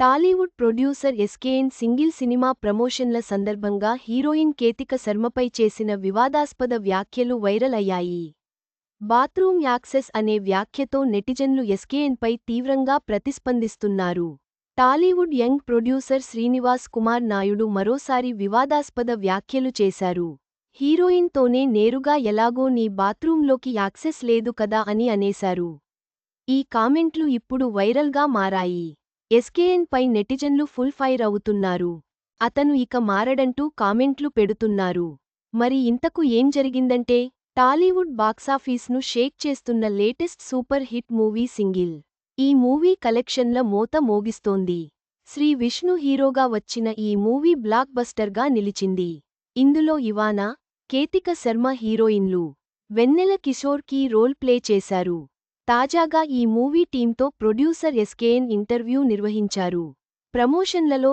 Tollywood producer SKN single cinema ప్రమోషన్ల సందర్భంగా heroine Ketika శర్మపై చేసిన వివాదాస్పద వ్యాఖ్యలు వైరల్ అయ్యాయి. బాత్రూమ్ యాక్సెస్ అనే వ్యాఖ్యతో నెటిజన్లు ఎస్కేఎన్పై తీవ్రంగా ప్రతిస్పందిస్తున్నారు. Tollywood young producer Srinivas Kumar Naidu మరోసారి వివాదాస్పద వ్యాఖ్యలు చేశారు. హీరోయిన్తోనే నేరుగా ఎలాగో నీ బాత్రూంలోకి యాక్సెస్ లేదు కదా అని అనేశారు. ఈ కామెంట్లు ఇప్పుడు వైరల్గా మారాయి. ఎస్కేఎన్ పై నెటిజన్లు ఫుల్ ఫైర్ అవుతున్నారు. అతను ఇక మారడంటూ కామెంట్లు పెడుతున్నారు. మరి ఇంతకు ఏం జరిగిందంటే టాలీవుడ్ బాక్సాఫీస్ను షేక్ చేస్తున్న latest super hit movie single. ఈ మూవీ కలెక్షన్ల మోత మోగిస్తోంది. శ్రీ విష్ణు హీరోగా వచ్చిన ఈ మూవీ బ్లాక్ బస్టర్గా నిలిచింది. ఇందులో ఇవానా కేతిక శర్మ హీరోయిన్లు Vennela Kishore key role play చేశారు. తాజాగా ఈ మూవీ టీంతో ప్రొడ్యూసర్ ఎస్కేఎన్ ఇంటర్వ్యూ నిర్వహించారు. ప్రమోషన్లలో